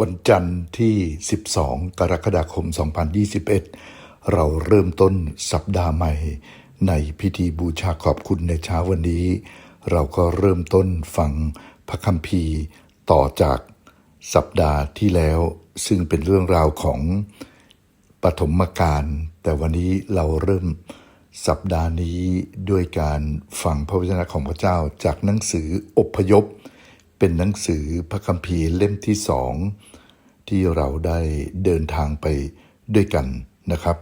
วันจันทร์ที่ 12 กรกฎาคม 2021 เราเริ่มต้นสัปดาห์ใหม่ ในพิธีบูชาขอบคุณในเช้าวันนี้ เราก็เริ่มต้นฟังพระคัมภีร์ต่อจากสัปดาห์ที่แล้ว ซึ่งเป็นเรื่องราวของปฐมกาลแต่วันนี้เราเริ่มสัปดาห์นี้ด้วยการฟังพระวจนะของพระเจ้าจากหนังสืออพยพ เป็นหนังสือพระคัมภีร์เล่มที่สอง ที่เราได้เดินทางไปด้วยกันนะครับ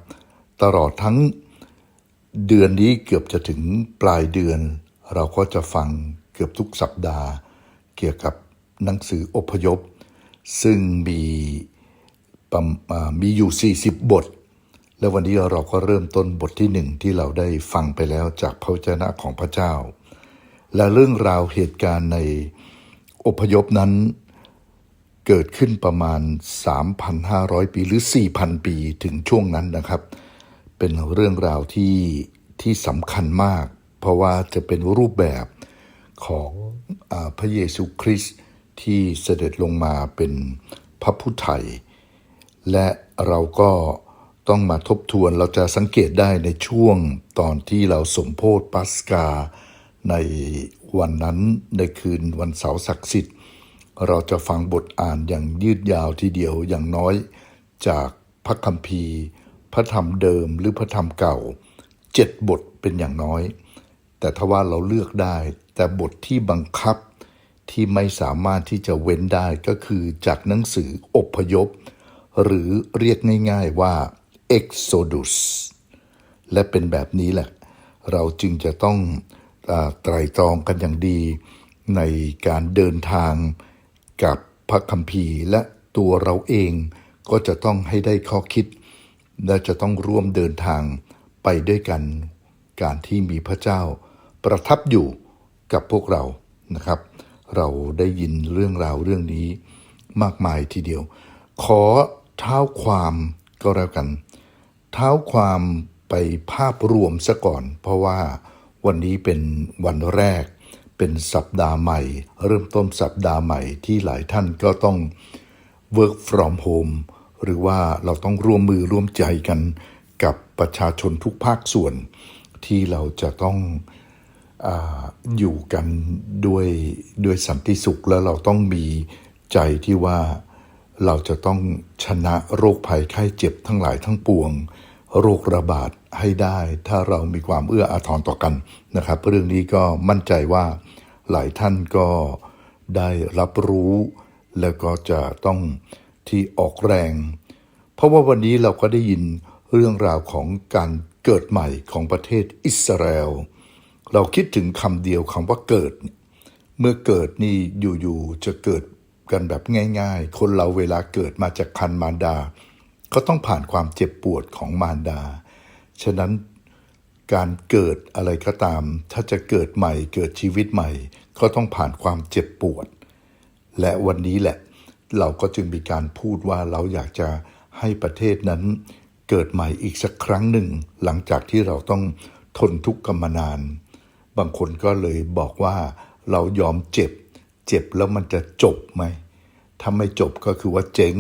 ตลอดทั้งเดือนนี้เกือบจะถึงปลายเดือน เราก็จะฟังเกือบทุกสัปดาห์ เกี่ยวกับหนังสืออพยพ ซึ่งมีมีอยู่ 40 บท และวันนี้เราก็เริ่มต้นบทที่หนึ่งที่เราได้ฟังไปแล้วจากพระวจนะของพระเจ้า และเรื่องราวเหตุการณ์ในอพยพนั้น เกิดขึ้นประมาณ 3,500 ปีหรือ 4,000 ปีถึงช่วงนั้นนะครับ เป็นเรื่องราวที่ที่สำคัญมาก เพราะว่าจะเป็นรูปแบบของอพระเยซูคริสต์ที่เสด็จลงมาเป็นพระผู้ไถ่และเราก็ต้องมาทบทวนเราจะสังเกตได้ในช่วงตอนที่เราสมโพธปัสกา ในวันนั้นในคืนวันเสาร์ศักดิ์สิทธิ์ เราจะฟังบทอ่านอย่างยืดยาวทีเดียวอย่างน้อย จากพระคัมภีร์ พระธรรมเดิมหรือพระธรรมเก่าเจ็ดบทเป็นอย่างน้อย แต่ถ้าว่าเราเลือกได้ แต่บทที่บังคับที่ไม่สามารถที่จะเว้นได้ก็คือจากหนังสืออพยพ หรือเรียกง่ายๆว่า Exodus และเป็นแบบนี้แหละ เราจึงจะต้องไตรตรองกันอย่างดีในการเดินทาง กับพระคัมภีร์และตัวเราเองก็จะต้องให้ได้ข้อคิด และจะต้องร่วมเดินทางไปด้วยกัน การที่มีพระเจ้าประทับอยู่กับพวกเรานะครับ เราได้ยินเรื่องราวเรื่องนี้มากมายทีเดียว ขอเท้าความก็แล้วกัน เท้าความไปภาพรวมซะก่อน เพราะว่าวันนี้เป็นวันแรก เป็นสัปดาห์ใหม่ เริ่มต้นสัปดาห์ใหม่ที่หลายท่านก็ต้อง work from home หรือว่าเราต้องร่วมมือร่วมใจกันกับประชาชนทุกภาคส่วน ที่เราจะต้องออยู่กันด้วยด้วยสันติสุขแล้วเราต้องมีใจที่ว่าเราจะต้องชนะโรคภัยไข้เจ็บทั้งหลายทั้งปวง โรคระบาดให้ได้ ถ้าเรามีความเอื้ออาทรต่อกันนะครับ เรื่องนี้ก็มั่นใจว่า หลายท่านก็ได้รับรู้ แล้วก็จะต้องที่ออกแรง เพราะว่าวันนี้เราก็ได้ยินเรื่องราวของการเกิดใหม่ของประเทศอิสราเอล เราคิดถึงคำเดียวคำว่าเกิด เมื่อเกิดนี่อยู่ๆจะเกิดกันแบบง่าย ๆ คนเราเวลาเกิดมาจากคันมารดาก็ต้องผ่านความเจ็บปวดของมารดา ฉะนั้น การเกิดอะไรก็ตาม ถ้าจะเกิดใหม่เกิดชีวิตใหม่ ก็ต้องผ่านความเจ็บปวด และวันนี้แหละ เราก็จึงมีการพูดว่าเราอยากจะให้ประเทศนั้น เกิดใหม่อีกสักครั้งหนึ่ง หลังจากที่เราต้องทนทุกข์กันมานาน บางคนก็เลยบอกว่าเรายอมเจ็บ เจ็บแล้วมันจะจบไหมถ้าไม่จบก็คือว่าเจ๊ง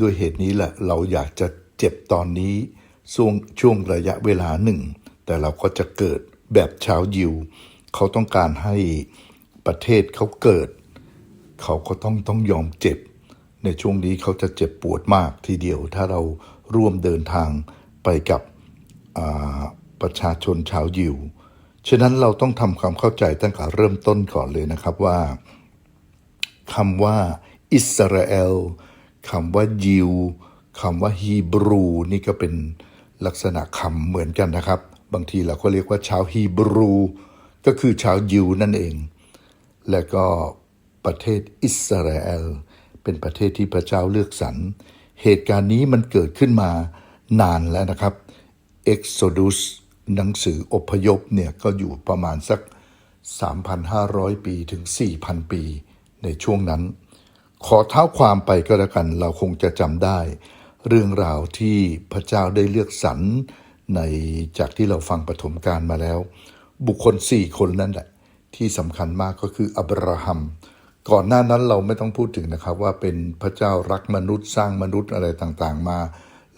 ด้วยเหตุนี้แหละเราอยากจะเจ็บตอนนี้ ช่วงช่วงระยะเวลาหนึ่ง แต่เราก็จะเกิดแบบชาวยิว เขาต้องการให้ประเทศเขาเกิด เขาก็ต้องต้องยอมเจ็บ ในช่วงนี้เขาจะเจ็บปวดมากทีเดียว ถ้าเราร่วมเดินทางไปกับประชาชนชาวยิว ฉะนั้นเราต้องทำความเข้าใจตั้งแต่เริ่มต้นก่อนเลยนะครับว่าคำว่าอิสราเอลคำว่ายิวคำว่าฮีบรูนี่ก็เป็น ลักษณะคำเหมือนกันนะครับ บางทีเราก็เรียกว่าชาวฮีบรู ก็คือชาวยิวนั่นเอง และก็ประเทศอิสราเอลเป็นประเทศที่พระเจ้าเลือกสรรเหตุการณ์นี้มันเกิดขึ้นมานานแล้วนะครับ Exodus หนังสืออพยพเนี่ยก็อยู่ประมาณสัก 3,500 ปีถึง 4,000 ปีในช่วงนั้น ขอเท้าความไปก็แล้วกันเราคงจะจำได้ เรื่องราวที่พระเจ้าได้เลือกสรรในจากที่เราฟังปฐมกาลมาแล้ว บุคคลสี่คนนั่นแหละ ที่สำคัญมากก็คืออับราฮัม ก่อนหน้านั้นเราไม่ต้องพูดถึงนะครับ ว่าเป็นพระเจ้ารักมนุษย์สร้างมนุษย์อะไรต่างๆมา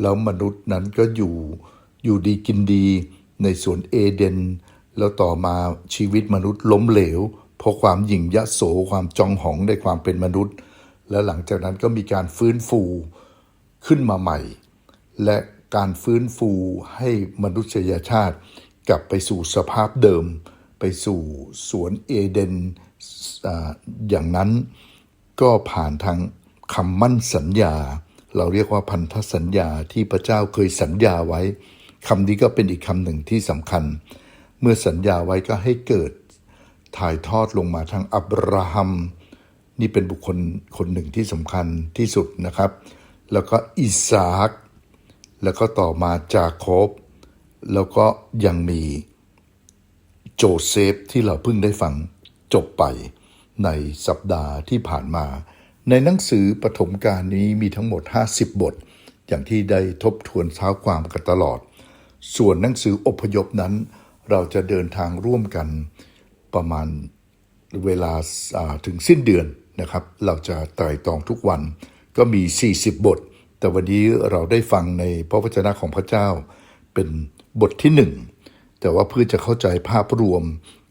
แล้วมนุษย์นั้นก็อยู่อยู่ดีกินดีในสวนเอเดน แล้วต่อมาชีวิตมนุษย์ล้มเหลวเพราะความหยิ่งยะโสความจองหองในความเป็นมนุษย์ และหลังจากนั้นก็มีการฟื้นฟู ขึ้นมาใหม่ และการฟื้นฟูให้มนุษยชาติ กลับไปสู่สภาพเดิม ไปสู่สวนเอเดนออย่างนั้นก็ผ่านทางคำมั่นสัญญา เราเรียกว่าพันธสัญญาที่พระเจ้าเคยสัญญาไว้คำนี้ก็เป็นอีกคำหนึ่งที่สำคัญ เมื่อสัญญาไว้ก็ให้เกิดถ่ายทอดลงมาทางอับราฮัม นี่เป็นบุคคลคนหนึ่งที่สำคัญที่สุดนะครับ แล้วก็อิสาคแล้วก็ต่อมาจาโคบ แล้วก็ยังมีโจเซฟที่เราเพิ่งได้ฟังจบไปในสัปดาห์ที่ผ่านมา ในหนังสือปฐมกาลนี้มีทั้งหมด 50 บท อย่างที่ได้ทบทวนเท้าความกันตลอด ส่วนหนังสืออพยพนั้น เราจะเดินทางร่วมกันประมาณเวลาอ่าถึงสิ้นเดือนนะครับ เราจะไตร่ตรองทุกวัน ก็มี 40 บท แต่วันนี้เราได้ฟังในพระวจนะของพระเจ้า เป็นบทที่หนึ่งแต่ว่าเพื่อจะเข้าใจภาพรวม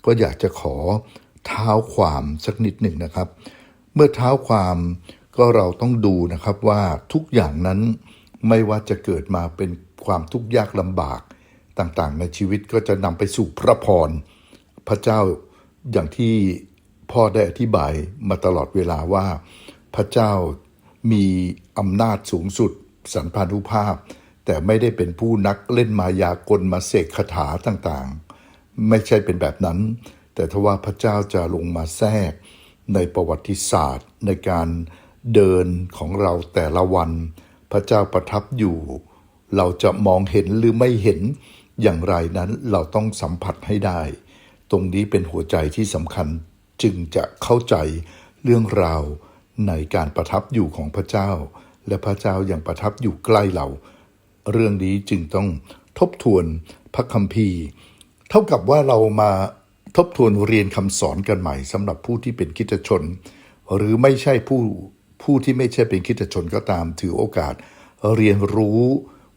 ก็อยากจะขอเท้าความสักนิดหนึ่งนะครับ เมื่อเท้าความก็เราต้องดูนะครับว่าทุกอย่างนั้นไม่ว่าจะเกิดมาเป็นความทุกข์ยากลำบากต่างๆ ในชีวิตก็จะนำไปสู่พระพร พระเจ้าอย่างที่พ่อได้อธิบายมาตลอดเวลาว่าพระเจ้า มีอำนาจสูงสุดสันพานุภาพ แต่ไม่ได้เป็นผู้นักเล่นมายากลมาเสกคาถาต่างๆ ไม่ใช่เป็นแบบนั้น แต่ทว่าพระเจ้าจะลงมาแทรก ในประวัติศาสตร์ในการเดินของเราแต่ละวัน พระเจ้าประทับอยู่ เราจะมองเห็นหรือไม่เห็นอย่างไรนั้นเราต้องสัมผัสให้ได้ ตรงนี้เป็นหัวใจที่สำคัญจึงจะเข้าใจเรื่องราว ในการประทับอยู่ของพระเจ้า และพระเจ้ายังประทับอยู่ใกล้เรา เรื่องนี้จึงต้องทบทวนพระคัมภีร์ เท่ากับว่าเรามาทบทวนเรียนคำสอนกันใหม่สำหรับผู้ที่เป็นคริสตชน หรือไม่ใช่ผู้ผู้ที่ไม่ใช่เป็นคริสตชนก็ตาม ถือโอกาสเรียนรู้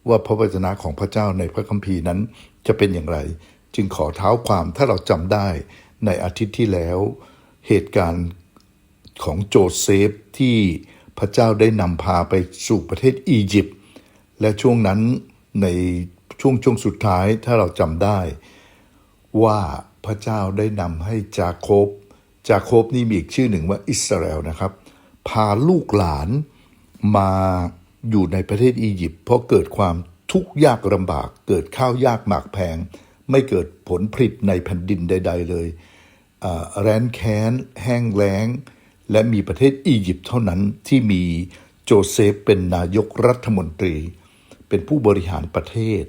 ว่าพระวจนะของพระเจ้าในพระคัมภีร์นั้นจะเป็นอย่างไร จึงขอเท้าความถ้าเราจำได้ในอาทิตย์ที่แล้ว เหตุการณ์ ของโจเซฟที่พระเจ้าได้นำพาไปสู่ประเทศอียิปต์และช่วงนั้นในช่วงช่วงสุดท้ายถ้าเราจำได้ ว่าพระเจ้าได้นำให้จาโคบ จาโคบนี่มีอีกชื่อหนึ่งว่าอิสราเอลนะครับ พาลูกหลานมาอยู่ในประเทศอียิปต์เพราะเกิดความทุกข์ยากลำบาก เกิดข้าวยากหมากแพง ไม่เกิดผลผลิตในแผ่นดินใด ๆ เลยแร้นแค้น แห้งแล้ง และมีประเทศอียิปต์เท่านั้นที่มีโจเซฟเป็นนายกรัฐมนตรี เป็นผู้บริหารประเทศ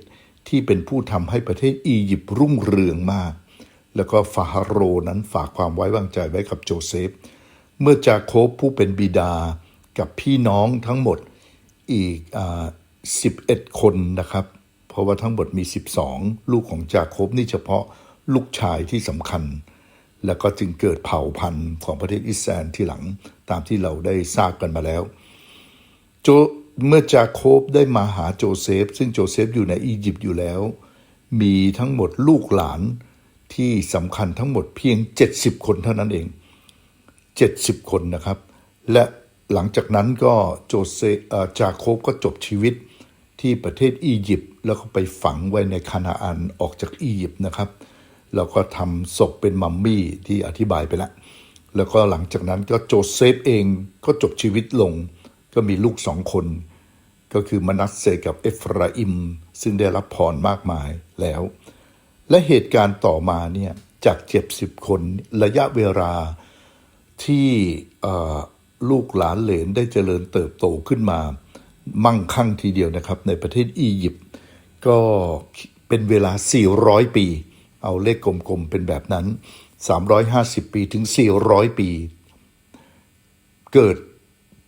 ที่เป็นผู้ทำให้ประเทศอียิปต์รุ่งเรืองมาก แล้วก็ฟาโรห์นั้นฝากความไว้วางใจไว้กับโจเซฟ เมื่อจาโคบผู้เป็นบิดากับพี่น้องทั้งหมดอีกอ11 คนนะครับ เพราะว่าทั้งหมดมี 12 ลูกของจาโคบนี่เฉพาะลูกชายที่สำคัญ แล้วก็จึงเกิดเผ่าพันธุ์ของประเทศอิสราเอลที่หลังตามที่เราได้ทราบกันมาแล้ว โจเมื่อจาโคบได้มาหาโจเซฟ ซึ่งโจเซฟอยู่ในอียิปต์อยู่แล้ว มีทั้งหมดลูกหลานที่สำคัญทั้งหมดเพียง 70 คนเท่านั้นเอง 70 คนนะครับ และหลังจากนั้นก็โจเซจาโคบก็จบชีวิตที่ประเทศอียิปต์แล้วก็ไปฝังไว้ในคานาอันออกจากอียิปต์นะครับ แล้วก็ทำศพเป็นมัมมี่ที่อธิบายไปแล้ว แล้วก็หลังจากนั้นก็โจเซฟเองก็จบชีวิตลง ก็มีลูกสองคน ก็คือมนัสเซกับเอฟราอิม ซึ่งได้รับพรมากมายแล้ว และเหตุการณ์ต่อมาเนี่ยจากเจ็บสิบคนระยะเวลาที่ลูกหลานเหลนได้เจริญเติบโตขึ้นมา มั่งคั่งทีเดียวนะครับ ในประเทศอียิปต์ก็เป็นเวลา 400 ปี เอาเลขกลมๆ เป็นแบบนั้น 350 ปีถึง 400 ปี เกิด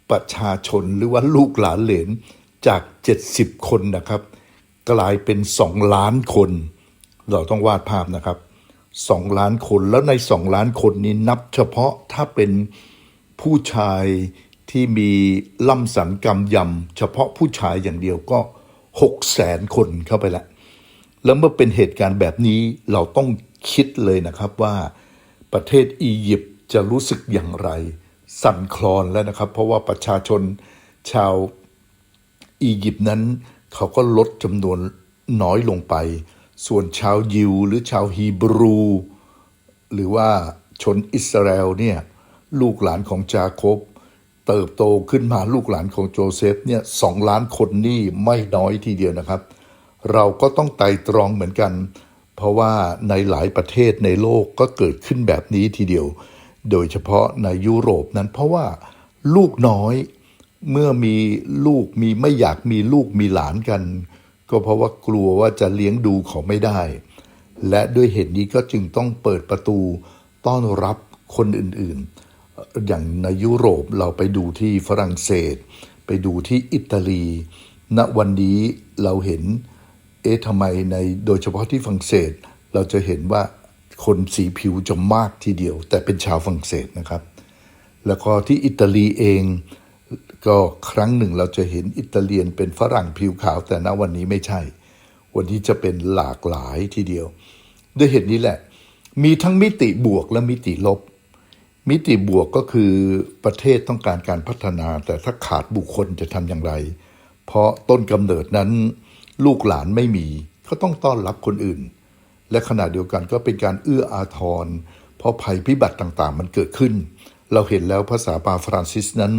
ประชาชนหรือว่าลูกหลานเหลนจาก 70 คนนะครับ กลายเป็น 2 ล้านคน เราต้องวาดภาพนะครับ 2 ล้านคนแล้วใน 2 ล้านคนนี้นับเฉพาะถ้าเป็นผู้ชายที่มีล่ำสันกำยำเฉพาะผู้ชายอย่างเดียวก็หกแสนคนเข้าไปแล้ว แล้วเมื่อเป็นเหตุการณ์แบบนี้เราต้องคิดเลยนะครับว่าประเทศอียิปต์จะรู้สึกอย่างไร สั่นคลอนแล้วนะครับ เพราะว่าประชาชนชาวอียิปต์นั้น เขาก็ลดจำนวนน้อยลงไป ส่วนชาวยิวหรือชาวฮีบรู หรือว่าชนอิสราเอลเนี่ยลูกหลานของจาโคบ เติบโตขึ้นมาลูกหลานของโจเซฟเนี่ยสองล้านคนนี่ไม่น้อยทีเดียวนะครับ เราก็ต้องไต่ตรองเหมือนกัน เพราะว่าในหลายประเทศในโลกก็เกิดขึ้นแบบนี้ทีเดียว โดยเฉพาะในยุโรปนั้นเพราะว่าลูกน้อยเมื่อมีลูกมีไม่อยากมีลูกมีหลานกัน ก็เพราะว่ากลัวว่าจะเลี้ยงดูเขาไม่ได้ และด้วยเหตุนี้ก็จึงต้องเปิดประตูต้อนรับคนอื่นๆ อย่างในยุโรปเราไปดูที่ฝรั่งเศส ไปดูที่อิตาลี ณวันนี้เราเห็น เอ๊ะทำไมในโดยเฉพาะที่ฝรั่งเศส เราจะเห็นว่าคนสีผิวจะมากทีเดียว แต่เป็นชาวฝรั่งเศสนะครับ แล้วก็ที่อิตาลีเองก็ครั้งหนึ่งเราจะเห็นอิตาเลียนเป็นฝรั่งผิวขาว แต่ณวันนี้ไม่ใช่ วันนี้จะเป็นหลากหลายทีเดียว ด้วยเหตุนี้แหละ มีทั้งมิติบวกและมิติลบ มิติบวกก็คือประเทศต้องการการพัฒนา แต่ถ้าขาดบุคคลจะทำอย่างไร เพราะต้นกำเนิดนั้น ลูกหลานไม่มีก็ต้องต้อนรับคนอื่น และขณะเดียวกันก็เป็นการเอื้ออาทร เพราะภัยพิบัติต่างๆ มันเกิดขึ้น เราเห็นแล้วภาษาปาฟรานซิสนั้น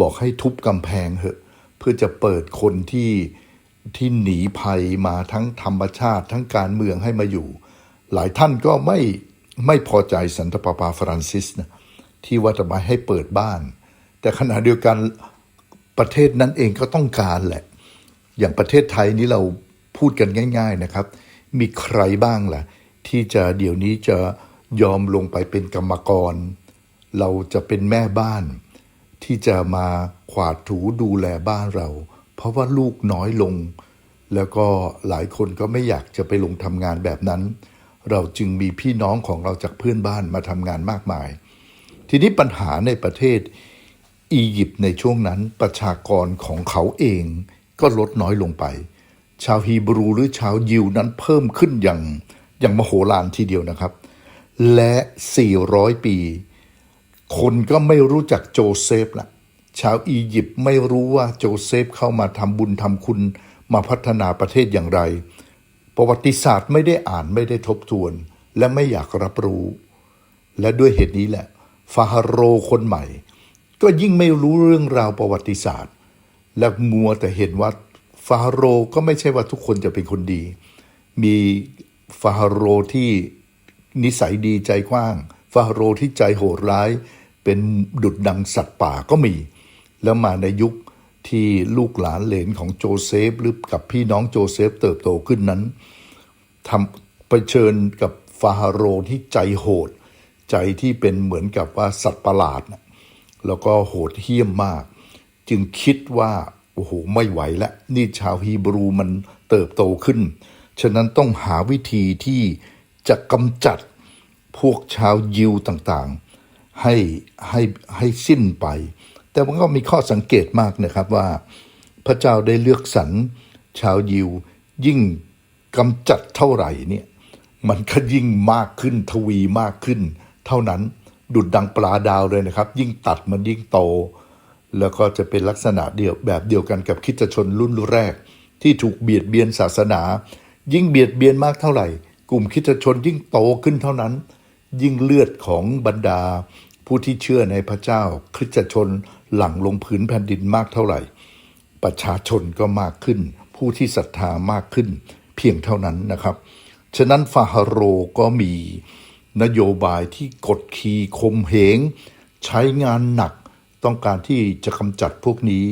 บอกให้ทุบกำแพงเหอะ เพื่อจะเปิดคนที่ที่หนีภัยมาทั้งธรรมชาติทั้งการเมืองให้มาอยู่ หลายท่านก็ไม่ไม่พอใจสันตปาปาฟรานซิสนะที่ว่าจะมาให้เปิดบ้าน แต่ขณะเดียวกันประเทศนั้นเองก็ต้องการแหละ อย่างประเทศไทยนี้เราพูดกันง่าย ๆนะครับ มีใครบ้างล่ะ ที่จะเดี๋ยวนี้จะยอมลงไปเป็นกรรมกร เราจะเป็นแม่บ้าน ที่จะมาขวาดถูดูแลบ้านเรา เพราะว่าลูกน้อยลง แล้วก็หลายคนก็ไม่อยากจะไปลงทำงานแบบนั้น เราจึงมีพี่น้องของเราจากเพื่อนบ้านมาทำงานมากมาย ทีนี้ปัญหาในประเทศอียิปต์ในช่วงนั้นประชากรของเขาเอง ก็ลดน้อยลงไป ชาวฮีบรูหรือชาวยิวนั้นเพิ่มขึ้นอย่างอย่างมโหฬารทีเดียวนะครับ และ 400 ปี คนก็ไม่รู้จักโจเซฟละชาวอียิปต์ไม่รู้ว่าโจเซฟเข้ามาทำบุญทำคุณมาพัฒนาประเทศอย่างไร ประวัติศาสตร์ไม่ได้อ่านไม่ได้ทบทวน และไม่อยากรับรู้ และด้วยเหตุนี้แหละ ฟาฮาโรห์คนใหม่ ก็ยิ่งไม่รู้เรื่องราวประวัติศาสตร์ และมัวแต่เห็นว่าฟาโรก็ไม่ใช่ว่าทุกคนจะเป็นคนดี มีฟาโรที่นิสัยดีใจกว้าง ฟาโรที่ใจโหดร้าย เป็นดุดดังสัตว์ป่าก็มี แล้วมาในยุคที่ลูกหลานเหลนของโจเซฟหรือกับพี่น้องโจเซฟเติบโตขึ้นนั้นทำไปเชิญกับฟาโรห์ที่ใจโหด ใจที่เป็นเหมือนกับว่าสัตว์ประหลาด แล้วก็โหดเหี้ยมมาก จึงคิดว่าโอ้โหไม่ไหวแล้วนี่ชาวฮีบรูมันเติบโตขึ้น ฉะนั้นต้องหาวิธีที่จะกำจัดพวกชาวยิวต่างๆ ให้ให้ให้สิ้นไป แต่มันก็มีข้อสังเกตมากนะครับว่า พระเจ้าได้เลือกสรรชาวยิวยิ่งกำจัดเท่าไหร่เนี่ยมันก็ยิ่งมากขึ้นทวีมากขึ้น เท่านั้นดุดดังปลาดาวเลยนะครับ ยิ่งตัดมันยิ่งโต แล้วก็จะเป็นลักษณะเดียวแบบเดียวกันกับคิดชนรุ่นแรก ที่ถูกเบียดเบียนศาสนา ยิ่งเบียดเบียนมากเท่าไหร่ กลุ่มคิดชนยิ่งโตขึ้นเท่านั้น ยิ่งเลือดของบรรดา ผู้ที่เชื่อในพระเจ้าคริสตชนหลั่งลงผืนแผ่นดินมากเท่าไหร่ ประชาชนก็มากขึ้น ผู้ที่ศรัทธามากขึ้น เพียงเท่านั้นนะครับ ฉะนั้นฟาฮาโรก็มีนโยบายที่กดขี่ข่มเหง ใช้งานหนัก ต้องการที่จะกำจัดพวกนี้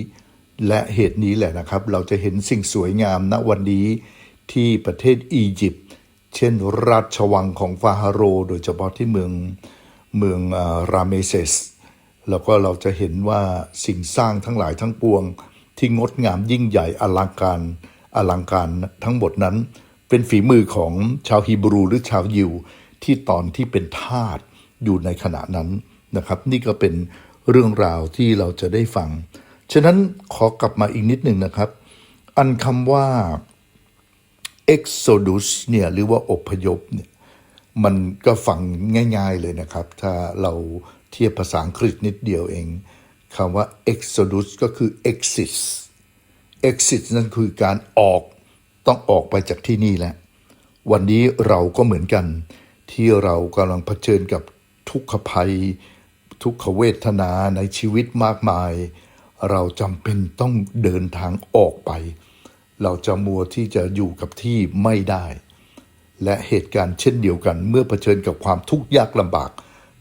และเหตุนี้แหละนะครับ เราจะเห็นสิ่งสวยงามณวันนี้ที่ประเทศอียิปต์เช่นราชวังของฟาฮาโรโดยเฉพาะที่เมืองเมืองอ่ารามเซสแล้วก็เราจะเห็นว่าสิ่งสร้างทั้งหลายทั้งปวง ที่งดงามยิ่งใหญ่อลังการอลังการทั้งหมดนั้น เป็นฝีมือของชาวฮีบรูหรือชาวยิวที่ตอนที่เป็นทาสอยู่ในขณะนั้นนะครับ นี่ก็เป็น เรื่องราวที่เราจะได้ฟัง ฉะนั้นขอกลับมาอีกนิดหนึ่งนะครับ อันคำว่า exodus เนี่ยหรือว่าอพยพเนี่ยมันก็ฟังง่าย ๆเลยนะครับ ถ้าเราเทียบภาษาอังกฤษนิดเดียวเองคำว่า exodus ก็คือ exit exit นั่นคือการออกต้องออกไปจากที่นี่แหละ วันนี้เราก็เหมือนกัน ที่เรากำลังเผชิญกับทุกขภัย ทุกขเวทนาในชีวิตมากมาย เราจำเป็นต้องเดินทางออกไป เราจะมัวที่จะอยู่กับที่ไม่ได้ และเหตุการณ์เช่นเดียวกัน เมื่อเผชิญกับความทุกข์ยากลำบาก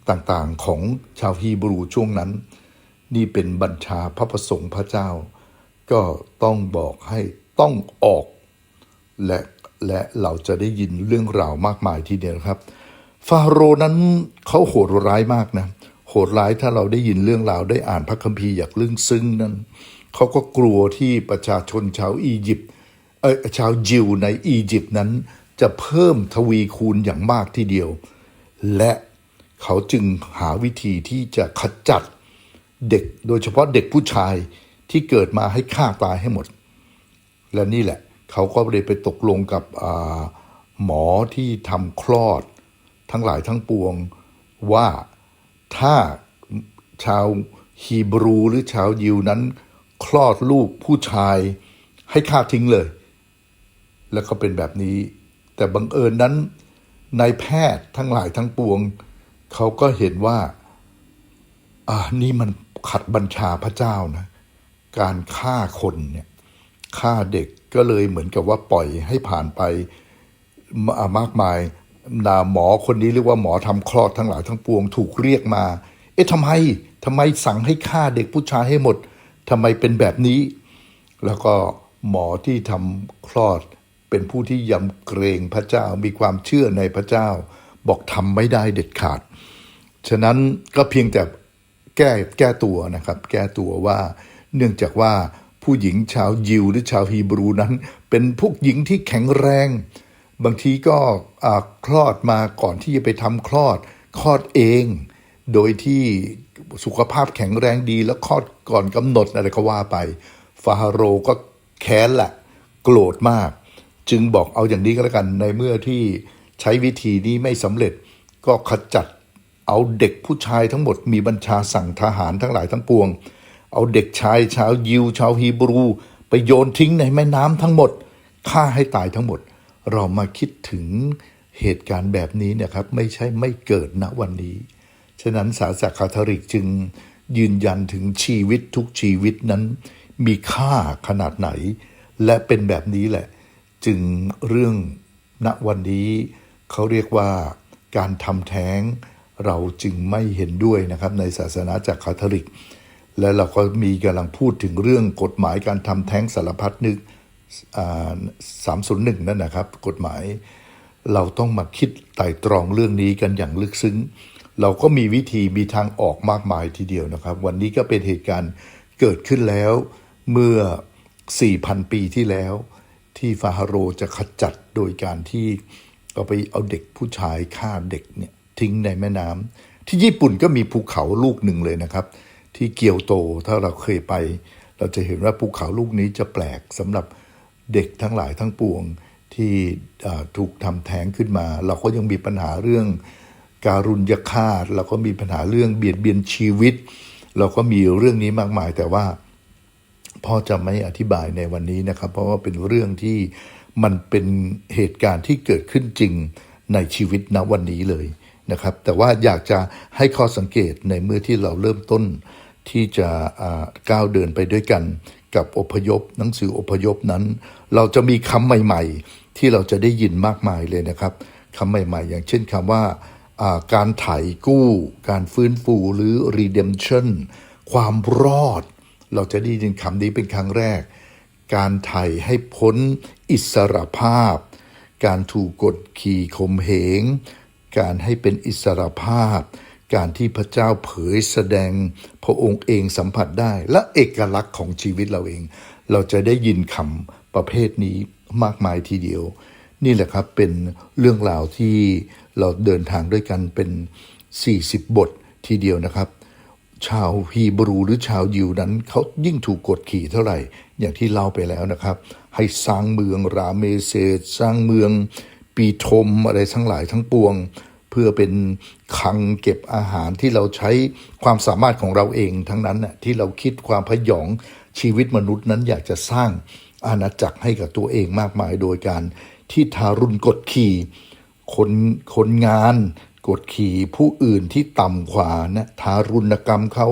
ต่างๆของชาวฮีบรูช่วงนั้น นี่เป็นบัญชาพระประสงค์พระเจ้า ก็ต้องบอกให้ต้องออก และและเราจะได้ยินเรื่องราวมากมายทีเดียวครับ ฟาโรนั้นเขาโหดร้ายมากนะ โหดร้ายถ้าเราได้ยินเรื่องราวได้อ่านพระคัมภีร์อย่างลึกซึ้งนั้นเขาก็กลัวที่ประชาชนชาวอียิปต์เออชาวยิวในอียิปต์นั้น จะเพิ่มทวีคูณอย่างมากทีเดียว และเขาจึงหาวิธีที่จะขจัดเด็กโดยเฉพาะเด็กผู้ชายที่เกิดมาให้ฆ่าตายให้หมด และนี่แหละ เขาก็เลยไปตกลงกับหมอที่ทำคลอด ทั้งหลายทั้งปวงว่า ถ้าชาวฮีบรูหรือชาวยิวนั้น คลอดลูกผู้ชายให้ฆ่าทิ้งเลย แล้วก็เป็นแบบนี้ แต่บังเอิญนั้นนายแพทย์ทั้งหลายทั้งปวง เขาก็เห็นว่าอ่านี่มันขัดบัญชาพระเจ้านะ การฆ่าคนเนี่ยฆ่าเด็กก็เลยเหมือนกับว่าปล่อยให้ผ่านไปมามากมาย หมอคนนี้เรียกว่าหมอทำคลอดทั้งหลายทั้งปวงถูกเรียกมา เอ๊ะทำไมทำไมสั่งให้ฆ่าเด็กผู้ชายให้หมดทำไมเป็นแบบนี้ แล้วก็หมอที่ทำคลอดเป็นผู้ที่ยำเกรงพระเจ้ามีความเชื่อในพระเจ้า บอกทำไม่ได้เด็ดขาด ฉะนั้นก็เพียงแต่แก้แก้ตัวนะครับ แก้ตัวว่าเนื่องจากว่าผู้หญิงชาวยิวหรือชาวฮีบรูนั้น เป็นพวกหญิงที่แข็งแรง บางทีก็คลอดมาก่อนที่จะไปทำคลอด คลอดเอง โดยที่สุขภาพแข็งแรงดีแล้วคลอดก่อนกำหนดอะไรก็ว่าไป ฟาโรก็แค้นแหละโกรธมาก จึงบอกเอาอย่างนี้ก็แล้วกันในเมื่อที่ใช้วิธีนี้ไม่สำเร็จ ก็ขจัดเอาเด็กผู้ชายทั้งหมดมีบัญชาสั่งทหารทั้งหลายทั้งปวง เอาเด็กชายชาวยิวชาวฮีบรู ไปโยนทิ้งในแม่น้ำทั้งหมดฆ่าให้ตายทั้งหมด เรามาคิดถึงเหตุการณ์แบบนี้เนี่ยครับไม่ใช่ไม่เกิดณวันนี้ ฉะนั้นศาสนาคาทอลิกจึงยืนยันถึงชีวิตทุกชีวิตนั้น มีค่าขนาดไหน และเป็นแบบนี้แหละ จึงเรื่องณวันนี้เขาเรียกว่าการทำแท้งเราจึงไม่เห็นด้วยนะครับในศาสนาจากคาทอลิก และเราก็มีกำลังพูดถึงเรื่องกฎหมายการทำแท้งสารพัดนึก สามศูนย์หนึ่งนั่นนะครับ กฎหมายเราต้องมาคิดไต่ตรองเรื่องนี้กันอย่างลึกซึ้ง เราก็มีวิธีมีทางออกมากมายทีเดียวนะครับ วันนี้ก็เป็นเหตุการณ์เกิดขึ้นแล้วเมื่อ 4,000 ปีที่แล้ว ที่ฟาโรห์จะขจัดโดยการที่เอาไปเอาเด็กผู้ชายฆ่าเด็กเนี่ยทิ้งในแม่น้ำที่ญี่ปุ่นก็มีภูเขาลูกหนึ่งเลยนะครับ ที่เกียวโตถ้าเราเคยไป เราจะเห็นว่าภูเขาลูกนี้จะแปลกสำหรับ เด็กทั้งหลายทั้งปวงที่ถูกทำแท้งขึ้นมา เราก็ยังมีปัญหาเรื่องการุญยฆาตเราก็มีปัญหาเรื่องเบียดเบียนชีวิต เราก็มีเรื่องนี้มากมายแต่ว่าพ่อจะไม่อธิบายในวันนี้นะครับ เพราะว่าเป็นเรื่องที่มันเป็นเหตุการณ์ที่เกิดขึ้นจริงในชีวิตณวันนี้เลยนะครับ แต่ว่าอยากจะให้ข้อสังเกตในเมื่อที่เราเริ่มต้นที่จะก้าวเดินไปด้วยกัน กับอพยพ หนังสืออพยพนั้น เราจะมีคำใหม่ ๆ ที่เราจะได้ยินมากมายเลยนะครับคำใหม่ ๆ อย่างเช่นคำว่าการไถ่กู้ การฟื้นฟูหรือ redemption ความรอด เราจะได้ยินคำนี้เป็นครั้งแรก การไถ่ให้พ้นอิสรภาพ การถูกกดขี่ข่มเหง การให้เป็นอิสรภาพ การที่พระเจ้าเผยแสดงพระองค์เองสัมผัสได้ และเอกลักษณ์ของชีวิตเราเอง เราจะได้ยินคำประเภทนี้มากมายทีเดียว นี่แหละครับเป็นเรื่องราวที่เราเดินทางด้วยกันเป็น 40 บททีเดียวนะครับ ชาวฮีบรูหรือชาวยิวนั้นเขายิ่งถูกกดขี่เท่าไหร่ อย่างที่เล่าไปแล้วนะครับ ให้สร้างเมืองราเมเซสสร้างเมืองปีทมอะไรทั้งหลายทั้งปวง เพื่อเป็นคลังเก็บอาหารที่เราใช้ความสามารถของเราเองทั้งนั้นน่ะที่เราคิดความพยองชีวิตมนุษย์นั้นอยากจะสร้างอาณาจักรให้กับตัวเองมากมาย โดยการที่ทารุณกดขี่คนคนงานกดขี่ผู้อื่นที่ต่ำกว่านะทารุณกรรมเขา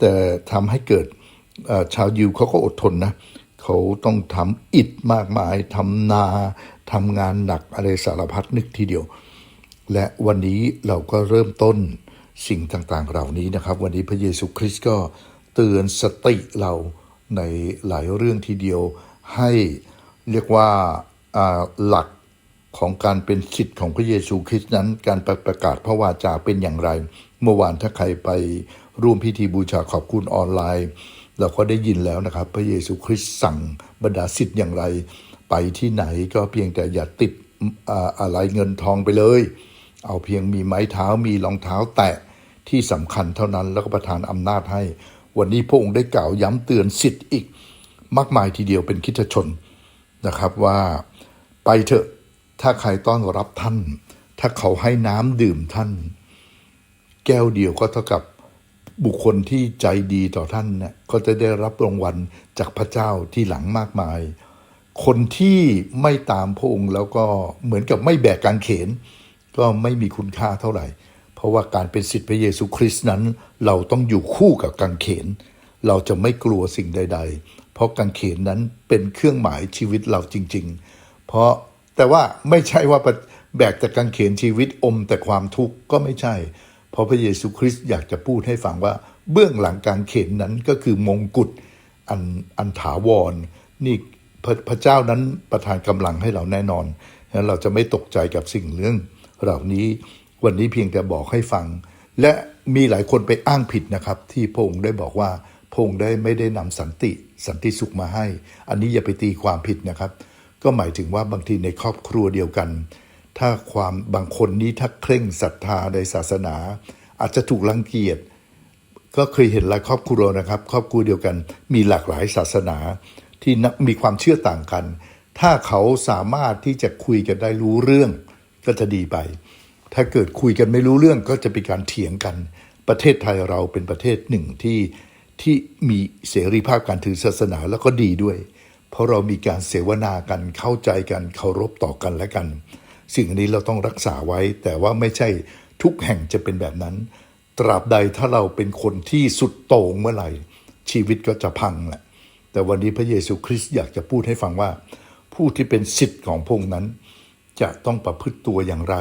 แต่ทำให้เกิดชาวยิวเขาก็อดทนนะเขาต้องทำอิฐมากมายทำนาทำงานหนักอะไรสารพัดนึกทีเดียว และวันนี้เราก็เริ่มต้นสิ่งต่างๆ เหล่านี้นะครับ วันนี้พระเยซูคริสต์ก็เตือนสติเราในหลายเรื่องทีเดียวให้เรียกว่าอ่าหลักของการเป็นคิดของพระเยซูคริสต์นั้น การประกาศพระวาจาเป็นอย่างไร เมื่อวานถ้าใครไปร่วมพิธีบูชาขอบคุณออนไลน์ เราก็ได้ยินแล้วนะครับ พระเยซูคริสต์สั่งบรรดาสิทธิ์อย่างไร ไปที่ไหนก็เพียงแต่อย่าติดอ่าอะไรเงินทองไปเลย เอาเพียงมีไม้เท้ามีรองเท้าแตะที่สำคัญเท่านั้นแล้วก็ประทานอำนาจให้ วันนี้พระองค์ได้กล่าวย้ำเตือนสิทธิ์อีก มากมายทีเดียวเป็นคิดชนนะครับว่าไปเถอะถ้าใครต้อนรับท่าน ถ้าเขาให้น้ำดื่มท่าน แก้วเดียวก็เท่ากับบุคคลที่ใจดีต่อท่านเนี่ยก็จะได้รับรางวัลจากพระเจ้าที่หลังมากมาย คนที่ไม่ตามพระองค์แล้วก็เหมือนกับไม่แบกกางเขน ก็ไม่มีคุณค่าเท่าไหร่ เพราะว่าการเป็นสิทธิพระเยซูคริสต์นั้น เราต้องอยู่คู่กับกางเขน เราจะไม่กลัวสิ่งใด ๆ เพราะกางเขนนั้นเป็นเครื่องหมายชีวิตเราจริง ๆ เพราะแต่ว่าไม่ใช่ว่าแบกแต่กางเขนชีวิตอมแต่ความทุกข์ก็ไม่ใช่ เพราะพระเยซูคริสต์อยากจะพูดให้ฟังว่า เบื้องหลังกางเขนนั้นก็คือมงกุฎอันอันถาวรนี่พระเจ้านั้นประทานกำลังให้เราแน่นอนฉะนั้นเราจะไม่ตกใจกับสิ่งเรื่อง เหล่านี้วันนี้เพียงแต่บอกให้ฟัง และมีหลายคนไปอ้างผิดนะครับ ที่พงค์ได้บอกว่าพงค์ได้ไม่ได้นำสันติ สันติสุขมาให้ อันนี้อย่าไปตีความผิดนะครับ ก็หมายถึงว่าบางทีในครอบครัวเดียวกัน ถ้าความบางคนนี้ถ้าเคร่งศรัทธาในศาสนา อาจจะถูกรังเกียจก็เคยเห็นหลายครอบครัวนะครับ ครอบครัวเดียวกัน มีหลากหลายศาสนาที่มีความเชื่อต่างกัน ถ้าเขาสามารถที่จะคุยกันได้รู้เรื่อง ก็จะดีไป ถ้าเกิดคุยกันไม่รู้เรื่องก็จะเป็นการเถียงกัน ประเทศไทยเราเป็นประเทศหนึ่งที่ที่มีเสรีภาพการถือศาสนาแล้วก็ดีด้วย เพราะเรามีการเสวนากันเข้าใจกันเคารพต่อกันและกัน สิ่งนี้เราต้องรักษาไว้ แต่ว่าไม่ใช่ทุกแห่งจะเป็นแบบนั้น ตราบใดถ้าเราเป็นคนที่สุดโต่งเมื่อไหร่ ชีวิตก็จะพังแหละแต่วันนี้พระเยซูคริสต์อยากจะพูดให้ฟังว่า ผู้ที่เป็นสิทธิ์ของพงค์นั้น จะต้องประพฤติตัวอย่างไร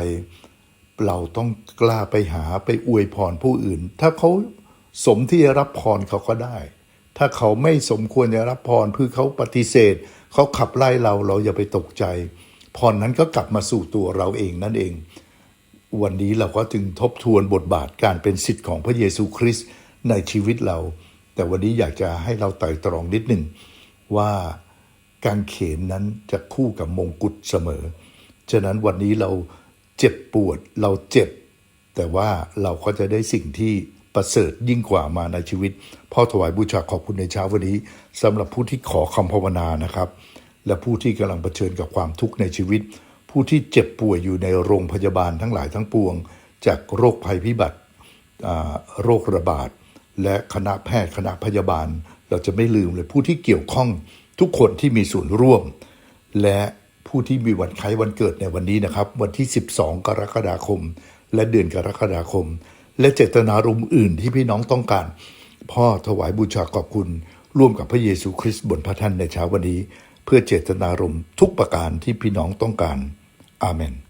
เราต้องกล้าไปหาไปอวยพรผู้อื่น ถ้าเขาสมที่จะรับพรเขาก็ได้ ถ้าเขาไม่สมควรจะรับพรคือเขาปฏิเสธ เขาขับไล่เราเราอย่าไปตกใจ พรนั้นก็กลับมาสู่ตัวเราเองนั่นเอง วันนี้เราก็จึงทบทวนบทบาทการเป็นสิทธิ์ของพระเยซูคริสต์ในชีวิตเรา แต่วันนี้อยากจะให้เราไต่ตรองนิดหนึ่งว่าการเขนนั้นจะคู่กับมงกุฎเสมอ ฉะนั้นวันนี้เราเจ็บปวดเราเจ็บ แต่ว่าเราก็จะได้สิ่งที่ประเสริฐยิ่งกว่ามาในชีวิตพ่อถวายบูชาขอบคุณในเช้าวันนี้สำหรับผู้ที่ขอคำภาวนานะครับ และผู้ที่กำลังเผชิญกับความทุกข์ในชีวิต ผู้ที่เจ็บป่วยอยู่ในโรงพยาบาลทั้งหลายทั้งปวง จากโรคภัยพิบัติโรคระบาดและคณะแพทย์คณะพยาบาล เราจะไม่ลืมเลยผู้ที่เกี่ยวข้องทุกคนที่มีส่วนร่วม และ ผู้ที่มีวันคล้ายวันเกิดในวันนี้นะครับ วันที่ 12 กรกฎาคม และเดือนกรกฎาคม และเจตนารมณ์อื่นที่พี่น้องต้องการ พ่อถวายบูชาขอบคุณ ร่วมกับพระเยซูคริสต์บนพระท่านในเช้าวันนี้ เพื่อเจตนารมณ์ทุกประการที่พี่น้องต้องการ อาเมน